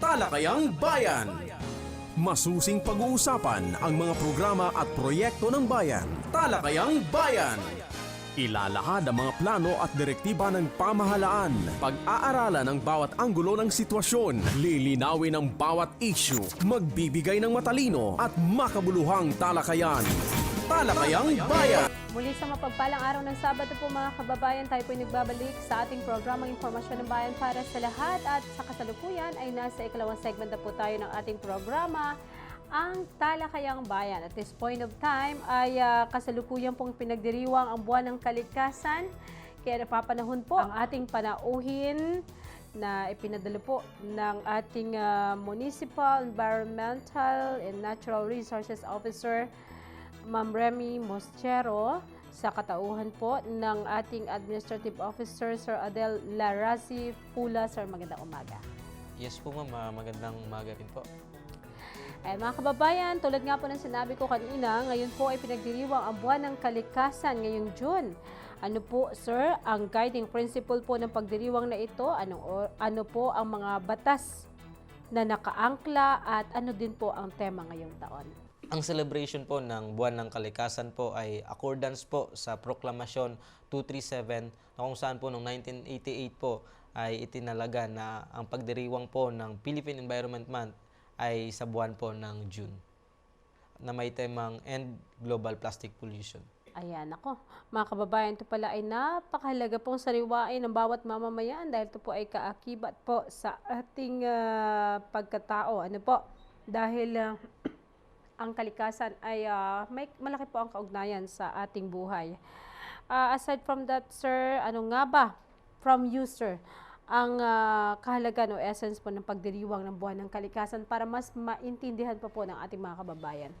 Talakayang Bayan. Masusing pag-uusapan ang mga programa at proyekto ng bayan. Talakayang Bayan. Ilalahad ang mga plano at direktiba ng pamahalaan. Pag-aaralan ang bawat anggulo ng sitwasyon. Lilinawin ang bawat issue. Magbibigay ng matalino at makabuluhang talakayan. Talakayang Bayan. Muli sa mapagpalang araw ng Sabado po mga kababayan, tayo po nagbabalik sa ating programang Informasyon ng Bayan para sa lahat at sa kasalukuyan ay nasa ikalawang segment na po tayo ng ating programa, ang Talakayang Bayan. At this point of time ay ah, kasalukuyan pong pinagdiriwang ang buwan ng kalikasan. Kaya napapanahon po ang ating panauhin na ipinadala po ng ating ah, Municipal, Environmental and Natural Resources Officer Ma'am Remy Moschero sa katauhan po ng ating Administrative Officer Sir Adel Larasi Pula. Sir, magandang umaga. Yes po ma'am, Ah, magandang umaga rin po. Eh, mga kababayan, tulad nga po ng sinabi ko kanina, ngayon po ay pinagdiriwang ang buwan ng kalikasan ngayong June. Ano po, sir, ang guiding principle po ng pagdiriwang na ito? Anong, o- ano po ang mga batas na nakaangkla at ano din po ang tema ngayong taon? Ang celebration po ng Buwan ng Kalikasan po ay accordance po sa Proklamasyon 237 na kung saan po noong 1988 po ay itinalaga na ang pagdiriwang po ng Philippine Environment Month ay sa buwan po ng June na may temang End Global Plastic Pollution. Ayan, ako. Mga kababayan, ito pala ay napakahalaga pong sariwain ng bawat mamamayan dahil ito po ay kaakibat po sa ating ah, pagkatao. Ano po? Dahil ah, ang kalikasan ay ah, may malaki po ang kaugnayan sa ating buhay. Ah, aside from that, sir, ano nga ba from you, sir, ang ah, kahalagan o essence po ng pagdiriwang ng buwan ng kalikasan para mas maintindihan pa po ng ating mga kababayan?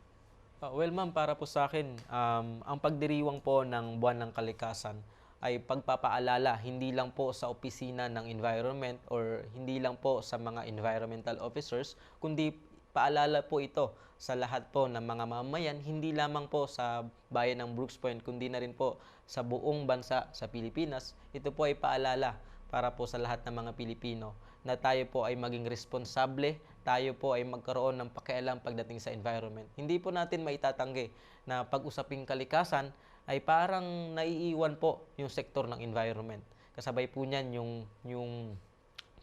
Uh, well ma'am, para po sa akin, um, ang pagdiriwang po ng Buwan ng Kalikasan ay pagpapaalala hindi lang po sa opisina ng environment or hindi lang po sa mga environmental officers, kundi paalala po ito sa lahat po ng mga mamamayan, hindi lamang po sa bayan ng Brooks Point, kundi na rin po sa buong bansa sa Pilipinas. Ito po ay paalala para po sa lahat ng mga Pilipino na tayo po ay maging responsable, tayo po ay magkaroon ng pakialam pagdating sa environment. Hindi po natin maitatanggi na pag-usaping kalikasan ay parang naiiwan po yung sektor ng environment. Kasabay po niyan yung, yung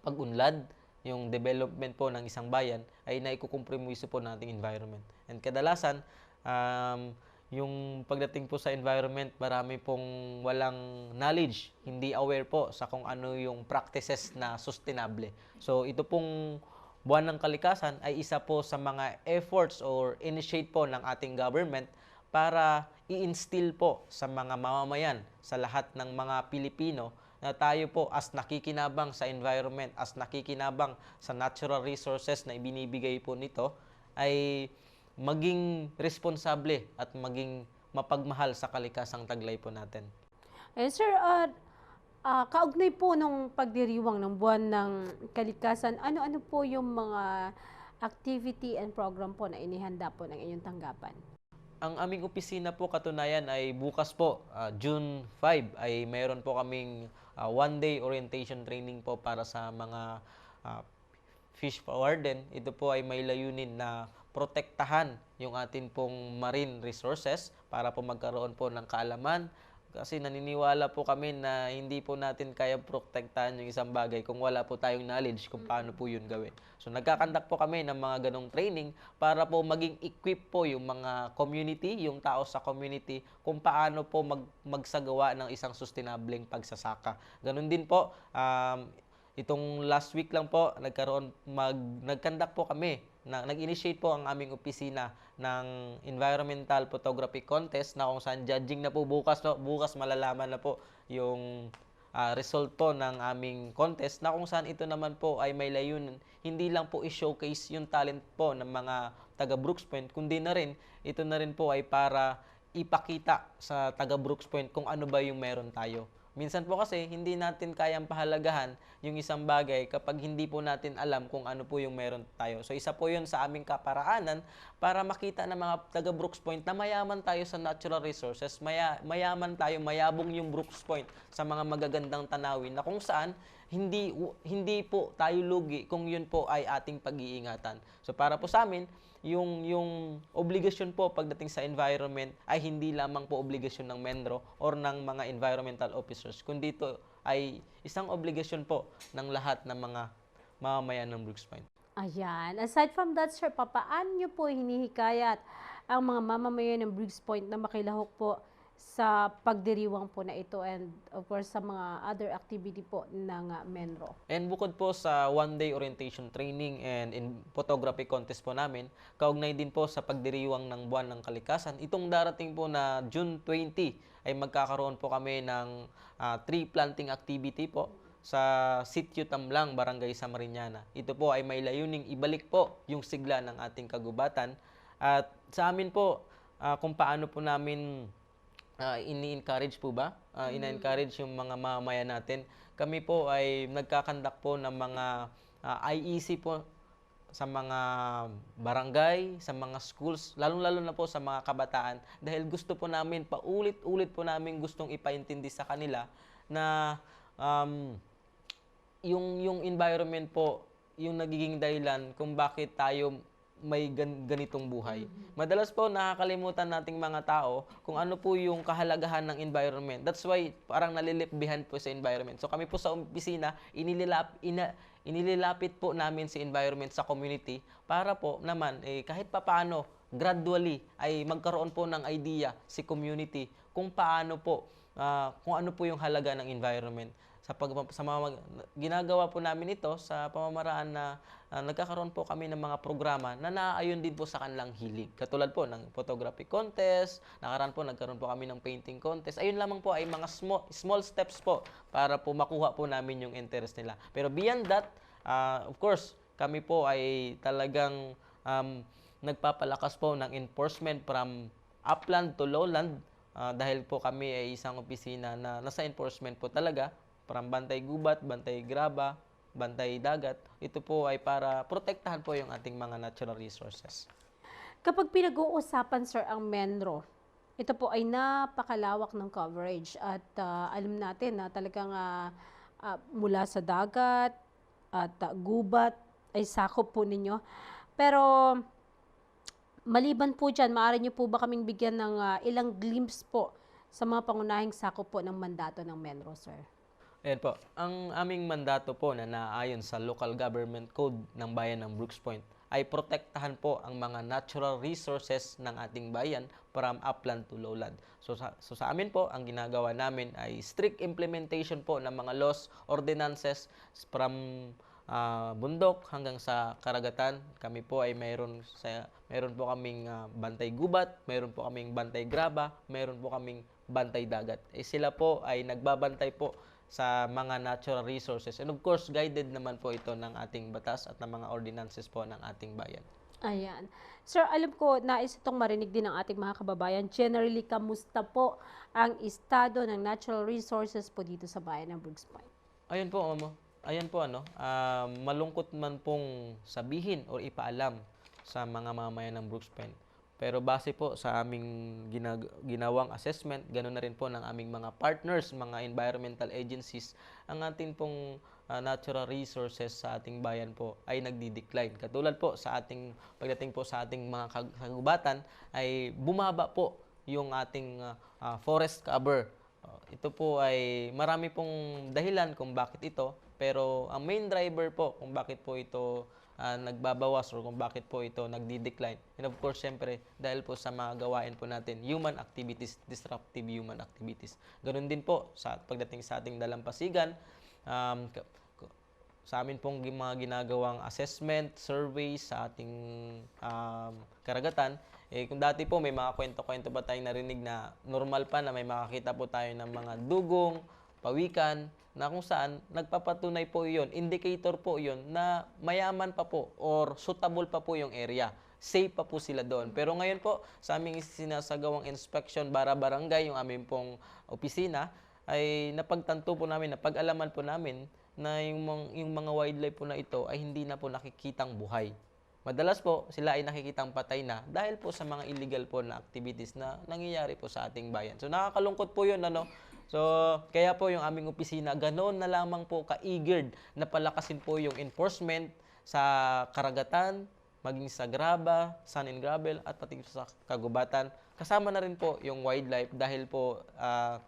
pag-unlad, yung development po ng isang bayan ay naikukompromiso po nating environment. And kadalasan, um, yung pagdating po sa environment, marami pong walang knowledge, hindi aware po sa kung ano yung practices na sustainable. So ito pong buwan ng kalikasan ay isa po sa mga efforts or initiate po ng ating government para i-instill po sa mga mamamayan, sa lahat ng mga Pilipino na tayo po as nakikinabang sa environment, as nakikinabang sa natural resources na ibinibigay po nito, ay maging responsable at maging mapagmahal sa kalikasang taglay po natin. And sir, uh, ah, kaugnay po nung pagdiriwang ng buwan ng kalikasan, ano-ano po yung mga activity and program po na inihanda po ng inyong tanggapan? Ang aming opisina po katunayan ay bukas po, ah, June 5, ay mayroon po kaming ah, one-day orientation training po para sa mga ah, fish warden. Ito po ay may layunin na protektahan yung atin pong marine resources para po magkaroon po ng kaalaman. Kasi naniniwala po kami na hindi po natin kaya protektahan yung isang bagay kung wala po tayong knowledge kung paano po yun gawin. So nagkakandak po kami ng mga ganong training para po maging equip po yung mga community, yung tao sa community kung paano po mag, magsagawa ng isang sustainableng pagsasaka. Ganon din po, um, Itong last week lang po, nagkaroon, mag, nagkandak po kami, na, nag-initiate po ang aming opisina ng Environmental Photography Contest na kung saan judging na po bukas, no, bukas malalaman na po yung ah, result po ng aming contest na kung saan ito naman po ay may layunin, hindi lang po i-showcase yung talent po ng mga taga Brooks Point, kundi na rin, ito na rin po ay para ipakita sa taga Brooks Point kung ano ba yung meron tayo. Minsan po kasi hindi natin kayang pahalagahan yung isang bagay kapag hindi po natin alam kung ano po yung meron tayo. So isa po yun sa aming kaparaanan para makita ng mga taga Brooks Point na mayaman tayo sa natural resources, maya, mayaman tayo, mayabong yung Brooks Point sa mga magagandang tanawin na kung saan hindi hindi po tayo lugi kung yun po ay ating pag-iingatan. So para po sa amin, yung yung obligasyon po pagdating sa environment ay hindi lamang po obligasyon ng Menro or ng mga environmental officers, kundi ito ay isang obligasyon po ng lahat ng mga mamamayan ng Brooks Point. Ayan. Aside from that, sir, papaano nyo po hinihikayat ang mga mamamayan ng Briggs Point na makilahok po sa pagdiriwang po na ito and of course sa mga other activity po ng uh, Menro? And bukod po sa one-day orientation training and in photography contest po namin, kaugnay din po sa pagdiriwang ng buwan ng kalikasan. Itong darating po na June 20 ay magkakaroon po kami ng ah, tree planting activity po sa Sitio Tamlang, Barangay Samariñana. Ito po ay may layuning ibalik po yung sigla ng ating kagubatan. At sa amin po, ah, kung paano po namin Ah, ini-encourage po ba? Ah, ina-encourage yung mga mamamayan natin. Kami po ay nagkakandak po ng mga ah, IEC po sa mga barangay, sa mga schools, lalong-lalo na po sa mga kabataan dahil gusto po namin paulit-ulit po namin gustong ipaintindi sa kanila na um, yung yung environment po yung nagiging dahilan kung bakit tayo may gan- ganitong buhay. Madalas po nakakalimutan nating mga tao kung ano po yung kahalagahan ng environment. That's why parang nalilipbihan po sa environment. So kami po sa opisina, inililap, ina, inililapit po namin si environment sa community para po naman eh, kahit papaano gradually ay magkaroon po ng idea si community kung paano po ah, kung ano po yung halaga ng environment sa pag sa mga ginagawa po namin ito sa pamamaraan na ah, nagkakaroon po kami ng mga programa na naaayon din po sa kanilang hilig. Katulad po ng photography contest, nakaraan po nagkaroon po kami ng painting contest. Ayun lamang po ay mga small, small steps po para po makuha po namin yung interest nila. Pero beyond that, ah, of course, kami po ay talagang um, nagpapalakas po ng enforcement from upland to lowland Ah, dahil po kami ay isang opisina na nasa enforcement po talaga, from bantay gubat, bantay graba, bantay dagat. Ito po ay para protektahan po yung ating mga natural resources. Kapag pinag-uusapan, sir, ang Menro, ito po ay napakalawak ng coverage at ah, alam natin na talagang ah, ah, mula sa dagat at ah, gubat ay sakop po ninyo. Pero maliban po dyan, maaari niyo po ba kaming bigyan ng ah, ilang glimpse po sa mga pangunahing sakop po ng mandato ng Menro, sir? Ayan po, ang aming mandato po na naayon sa Local Government Code ng Bayan ng Brooks Point ay protektahan po ang mga natural resources ng ating bayan from upland to lowland. So sa, so sa amin po, ang ginagawa namin ay strict implementation po ng mga laws, ordinances from ah, bundok hanggang sa karagatan. Kami po ay mayroon sa mayroon po kaming ah, bantay gubat, mayroon po kaming bantay graba, mayroon po kaming bantay dagat. Eh sila po ay nagbabantay po sa mga natural resources. And of course, guided naman po ito ng ating batas at ng mga ordinances po ng ating bayan. Ayan. Sir, alam ko, nais itong marinig din ng ating mga kababayan. Generally, kamusta po ang estado ng natural resources po dito sa bayan ng Brooks Point? Ayun po, Mamo. Ayan po, ano, ah, malungkot man pong sabihin o ipaalam sa mga mamamayan ng Brooks Point. Pero base po sa aming ginag- ginawang assessment, ganoon na rin po ng aming mga partners, mga environmental agencies, ang ating pong ah, natural resources sa ating bayan po ay nagdi-decline. Katulad po sa ating pagdating po sa ating mga kag- kagubatan ay bumaba po yung ating ah, ah, forest cover. Oh, ito po ay marami pong dahilan kung bakit ito, pero ang main driver po kung bakit po ito ah, nagbabawas or kung bakit po ito nagdi-decline. And of course, syempre, dahil po sa mga gawain po natin, human activities, disruptive human activities. Ganun din po sa pagdating sa ating dalampasigan, um, sa amin pong mga ginagawang assessment, surveys sa ating um, karagatan, eh, kung dati po may mga kwento-kwento pa tayong narinig na normal pa na may makakita po tayo ng mga dugong, pawikan, na kung saan nagpapatunay po yun, indicator po yun na mayaman pa po or suitable pa po yung area. Safe pa po sila doon. Pero ngayon po, sa aming sinasagawang inspection bara barangay, yung aming pong opisina, ay napagtanto po namin, napag-alaman po namin na yung, mga- yung mga wildlife po na ito ay hindi na po nakikitang buhay. Madalas po, sila ay nakikitang patay na dahil po sa mga illegal po na activities na nangyayari po sa ating bayan. So nakakalungkot po yun, ano, So, kaya po yung aming opisina, ganoon na lamang po ka-eager na palakasin po yung enforcement sa karagatan, maging sa graba, sun and gravel, at pati sa kagubatan. Kasama na rin po yung wildlife dahil po ah,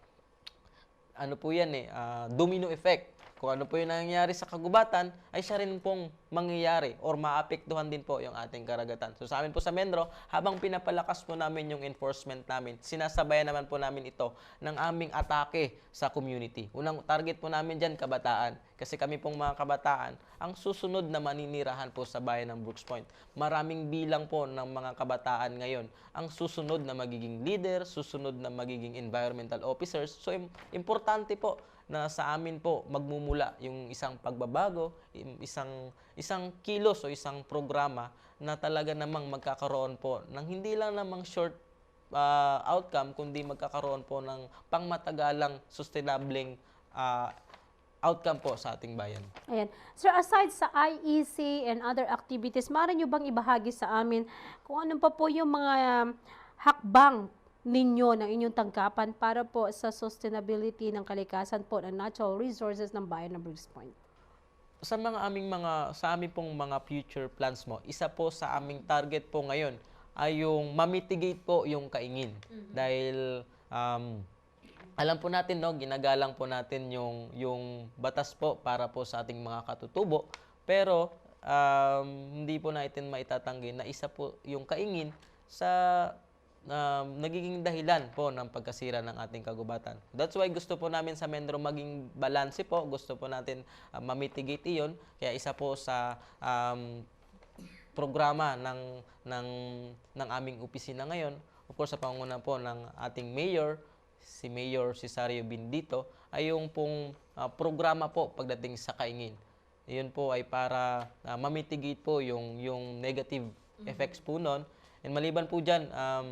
ano po yan eh, ah, domino effect. Kung ano po yung nangyayari sa kagubatan, ay siya rin pong mangyayari or maapektuhan din po yung ating karagatan. So sa amin po sa Menro, habang pinapalakas po namin yung enforcement namin, sinasabayan naman po namin ito ng aming atake sa community. Unang target po namin dyan, kabataan. Kasi kami pong mga kabataan, ang susunod na maninirahan po sa bayan ng Brooks Point. Maraming bilang po ng mga kabataan ngayon ang susunod na magiging leader, susunod na magiging environmental officers. So im- importante po na sa amin po magmumula yung isang pagbabago, isang isang kilos o isang programa na talaga namang magkakaroon po ng hindi lang namang short ah, outcome kundi magkakaroon po ng pangmatagalang sustainabling ah, outcome po sa ating bayan. Ayan. Sir, aside sa IEC and other activities, maaari nyo bang ibahagi sa amin kung ano pa po yung mga hakbang ninyo ng inyong tanggapan para po sa sustainability ng kalikasan po ng natural resources ng bayan ng Briggs Point? sa mga aming mga sa aming pong mga future plans mo, isa po sa aming target po ngayon ay yung mamitigate po yung kaingin. Dahil um, alam po natin no, ginagalang po natin yung yung batas po para po sa ating mga katutubo, pero um, hindi po natin maitatanggi na isa po yung kaingin sa um, nagiging dahilan po ng pagkasira ng ating kagubatan. That's why gusto po namin sa Menro maging balanse po. Gusto po natin uh, mamitigate iyon. Kaya isa po sa um, programa ng ng ng aming opisina ngayon, of course sa pangunguna po ng ating mayor, si Mayor Cesario Bindito, ay yung pong uh, programa po pagdating sa kaingin. Iyon po ay para uh, mamitigate po yung yung negative effects po nun. And maliban po diyan, um,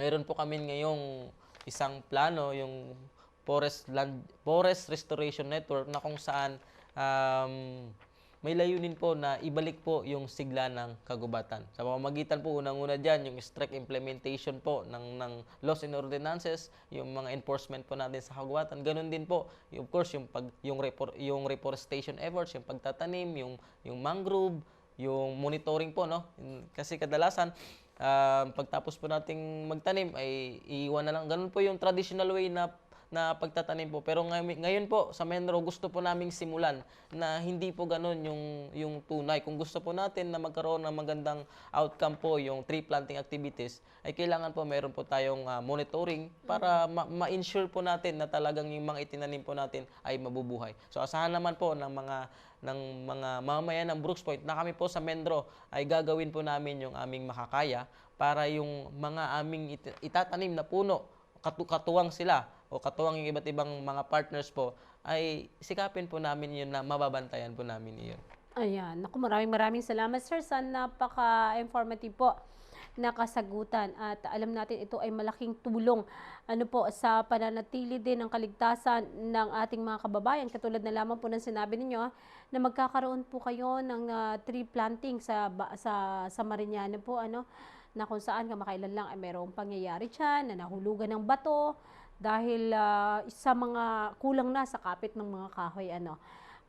mayroon po kami ngayong isang plano, yung Forest Land Forest Restoration Network na kung saan um, may layunin po na ibalik po yung sigla ng kagubatan. Sa pamamagitan po, unang-una dyan, yung strict implementation po ng, ng laws and ordinances, yung mga enforcement po natin sa kagubatan. Ganun din po, of course, yung, pag, yung, repor, yung reforestation efforts, yung pagtatanim, yung, yung mangrove, yung monitoring po, no? Kasi kadalasan, um, pagtapos po nating magtanim, ay iiwan na lang. Ganun po yung traditional way na na pagtatanim po. Pero ngay- ngayon po, sa Menro, gusto po naming simulan na hindi po ganun yung, yung tunay. Kung gusto po natin na magkaroon ng magandang outcome po yung tree planting activities, ay kailangan po meron po tayong ah, monitoring para ma- ma-ensure po natin na talagang yung mga itinanim po natin ay mabubuhay. So asahan naman po ng mga ng mga mamamayan ng Brooks Point na kami po sa Mendro ay gagawin po namin yung aming makakaya para yung mga aming it- itatanim na puno katu- katuwang sila o katuwang yung iba't ibang mga partners po ay sikapin po namin yun na mababantayan po namin yun. Ayan. Naku, maraming maraming salamat, sir, sa napaka-informative po na kasagutan. At alam natin ito ay malaking tulong ano po sa pananatili din ng kaligtasan ng ating mga kababayan. Katulad na lamang po ng sinabi ninyo ah, na magkakaroon po kayo ng ah, tree planting sa sa sa Mariñana po ano na kung saan kamakailan lang ay mayroong pangyayari dyan, na nahulugan ng bato dahil ah, sa mga kulang na sa kapit ng mga kahoy ano.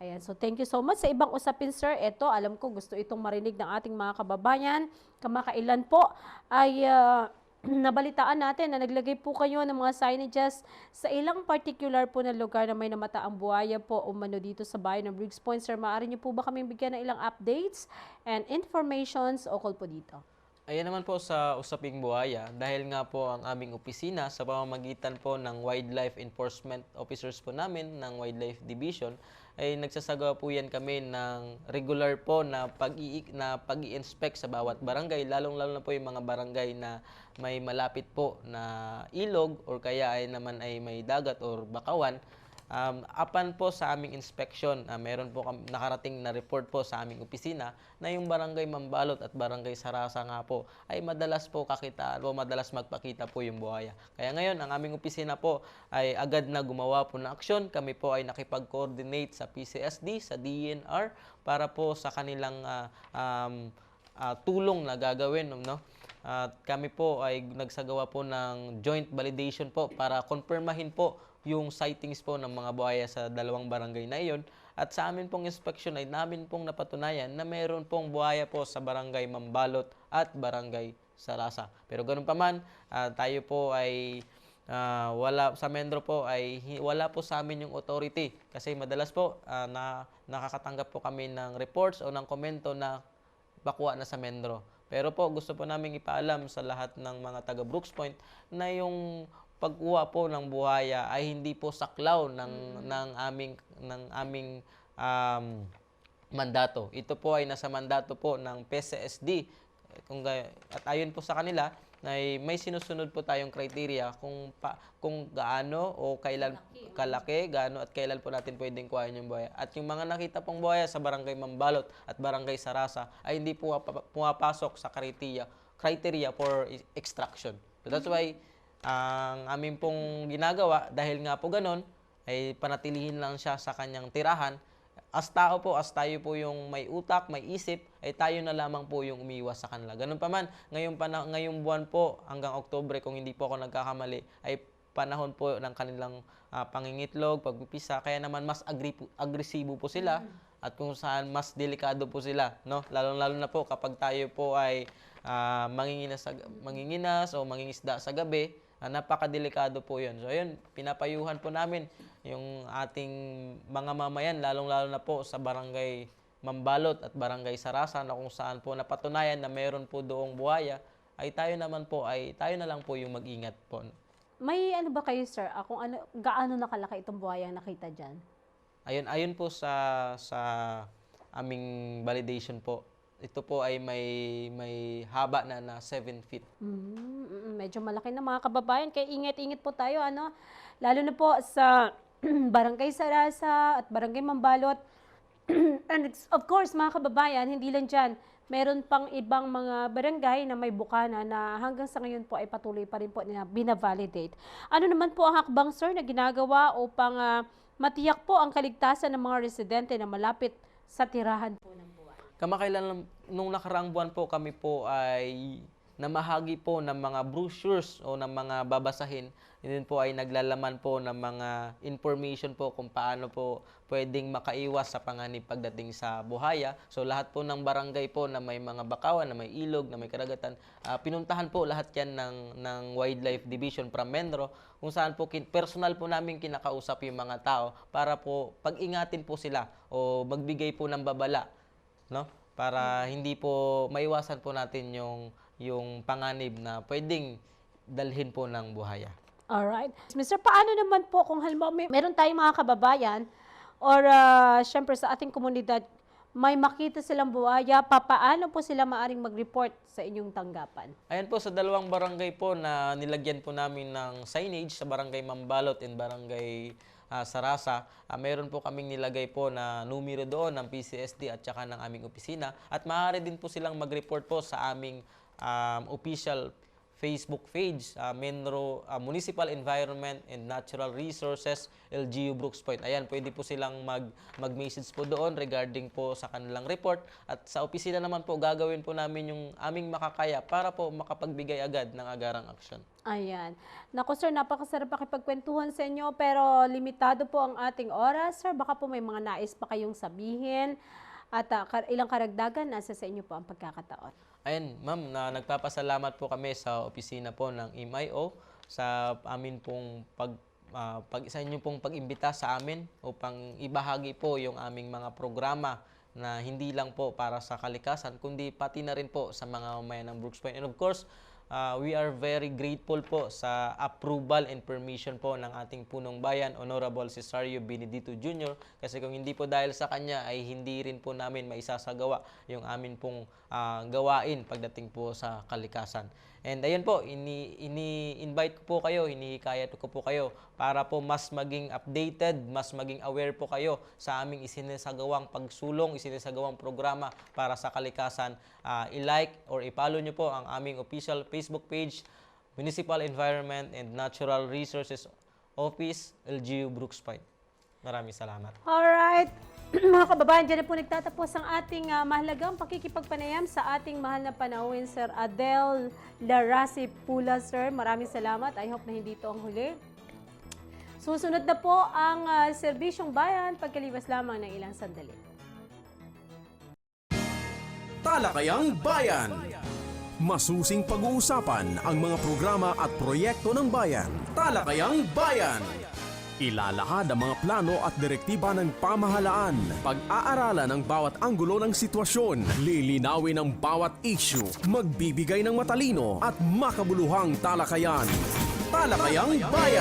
Ayan, so thank you so much. Sa ibang usapin, sir, ito, alam ko gusto itong marinig ng ating mga kababayan. Kamakailan po ay ah, nabalitaan natin na naglagay po kayo ng mga signages sa ilang particular po na lugar na may namataang buhaya po umano dito sa bayan ng Briggs Point. Sir, maaari niyo po ba kaming bigyan ng ilang updates and informations ukol po dito? Ayan naman po sa Usaping Buhaya, dahil nga po ang aming opisina sa pamamagitan po ng Wildlife Enforcement Officers po namin ng Wildlife Division, ay nagsasagawa po yan kami ng regular po na pag na pag-i-inspect sa bawat barangay, lalong-lalo na po yung mga barangay na may malapit po na ilog or kaya ay naman ay may dagat or bakawan. Um, apan po sa aming inspection, ah, meron po kam- nakarating na report po sa aming opisina na yung barangay Mambalot at barangay Sarasa nga po ay madalas po kakita o madalas magpakita po yung buhaya. Kaya ngayon, ang aming opisina po ay agad na gumawa po ng aksyon. Kami po ay nakipag-coordinate sa PCSD, sa DNR para po sa kanilang ah, um, ah, tulong na gagawin. No? At kami po ay nagsagawa po ng joint validation po para konfirmahin po yung sightings po ng mga buhaya sa dalawang barangay na iyon. At sa amin pong inspection ay namin pong napatunayan na mayroon pong buhaya po sa barangay Mambalot at barangay Sarasa. Pero ganun pa man, ah, tayo po ay ah, wala sa Mendro po ay wala po sa amin yung authority kasi madalas po ah, na nakakatanggap po kami ng reports o ng komento na bakwa na sa Mendro. Pero po gusto po namin ipaalam sa lahat ng mga taga Brooks Point na yung pagkuha po ng buhaya ay hindi po saklaw ng ng aming ng aming um, mandato. Ito po ay nasa mandato po ng PCSD. Kung at ayon po sa kanila ay may sinusunod po tayong criteria kung pa, kung gaano o kailan kalaki, gaano at kailan po natin pwedeng kuhain yung buhaya. At yung mga nakita pong buhaya sa barangay Mambalot at barangay Sarasa ay hindi po pumapa- pumapasok sa criteria criteria for extraction. So that's why ang aming pong ginagawa dahil nga po ganon ay panatilihin lang siya sa kanyang tirahan as tao po, as tayo po yung may utak, may isip, ay tayo na lamang po yung umiwas sa kanila. Ganun pa man, ngayong, pana- ngayong buwan po hanggang Oktubre, kung hindi po ako nagkakamali, ay panahon po ng kanilang ah, pangingitlog, pagpipisa, kaya naman mas agri- agresibo po sila at kung saan mas delikado po sila, no? Lalo-lalo na po kapag tayo po ay ah, manginginas, sa, manginginas o mangingisda sa gabi, Ah, napakadelikado po yun. So, yun, pinapayuhan po namin yung ating mga mamayan, lalong-lalo na po sa barangay Mambalot at barangay Sarasa na kung saan po napatunayan na mayroon po doong buhaya, ay tayo naman po, ay tayo na lang po yung mag-ingat po. May ano ba kayo, sir? Ah, kung ano, gaano nakalaki itong buhaya nakita dyan? Ayun, ayun po sa sa aming validation po. Ito po ay may may haba na na 7 feet. Mm, mm, medyo malaki na mga kababayan. Kaya ingat-ingat po tayo, ano? Lalo na po sa Barangay Sarasa at Barangay Mambalot. And it's, of course, mga kababayan, hindi lang dyan. Meron pang ibang mga barangay na may bukana na hanggang sa ngayon po ay patuloy pa rin po nila binavalidate. Ano naman po ang hakbang, sir, na ginagawa upang ah, matiyak po ang kaligtasan ng mga residente na malapit sa tirahan po ng? Kamakailan nung nakaraang buwan po kami po ay namahagi po ng mga brochures o ng mga babasahin. Yun po ay naglalaman po ng mga information po kung paano po pwedeng makaiwas sa panganib pagdating sa buhaya. So lahat po ng barangay po na may mga bakawan, na may ilog, na may karagatan, ah, pinuntahan po lahat yan ng, ng Wildlife Division from Menro kung saan po kin- personal po namin kinakausap yung mga tao para po pag-ingatin po sila o magbigay po ng babala no? Para hindi po maiwasan po natin yung yung panganib na pwedeng dalhin po ng buhaya. Alright. Mr. Paano naman po kung halimbawa may, meron tayong mga kababayan or ah, syempre sa ating komunidad, may makita silang buhaya, papaano po sila maaring mag-report sa inyong tanggapan? Ayan po sa dalawang barangay po na nilagyan po namin ng signage sa barangay Mambalot and barangay ah, Sarasa. Ah, meron po kaming nilagay po na numero doon ng PCSD at saka ng aming opisina at maaari din po silang mag-report po sa aming um, official Facebook page, uh, Menro uh, Municipal Environment and Natural Resources, LGU Brooks Point. Ayan, pwede po silang mag, mag-message po doon regarding po sa kanilang report. At sa opisina naman po, gagawin po namin yung aming makakaya para po makapagbigay agad ng agarang aksyon. Ayan. Naku sir, napakasarap pakipagkwentuhan sa inyo pero limitado po ang ating oras. Sir, baka po may mga nais pa kayong sabihin at ah, kar- ilang karagdagan nasa sa inyo po ang pagkakataon. Ayan, ma'am, na nagpapasalamat po kami sa opisina po ng MIO sa amin pong pag ah, pag sa inyo pong pag-imbita sa amin upang ibahagi po yung aming mga programa na hindi lang po para sa kalikasan kundi pati na rin po sa mga mamayan ng Brooks Point. And of course, ah, we are very grateful po sa approval and permission po ng ating punong bayan, Honorable Cesario Benedito Jr. Kasi kung hindi po dahil sa kanya ay hindi rin po namin maisasagawa yung amin pong ah, gawain pagdating po sa kalikasan. And ayun po, ini, ini-invite ko po kayo, hinihikayat ko po kayo para po mas maging updated, mas maging aware po kayo sa aming isinisagawang pagsulong, isinisagawang programa para sa kalikasan. Ah, i-like or i-follow nyo po ang aming official Facebook page, Municipal Environment and Natural Resources Office, LGU Brooks Point. Maraming salamat. Alright. Mga kababayan, dyan po nagtatapos ang ating ah, mahalagang pakikipagpanayam sa ating mahal na panauhin, Sir Adel Larasi Pula, Sir. Maraming salamat. I hope na hindi ito ang huli. Susunod na po ang ah, serbisyong bayan pagkaliwas lamang ng ilang sandali. Talakayang Bayan. Masusing pag-uusapan ang mga programa at proyekto ng bayan. Talakayang Bayan. Ilalahad ang mga plano at direktiba ng pamahalaan. Pag-aaralan ang bawat anggulo ng sitwasyon. Lilinawin ang bawat issue. Magbibigay ng matalino at makabuluhang talakayan. Talakayang Bayan.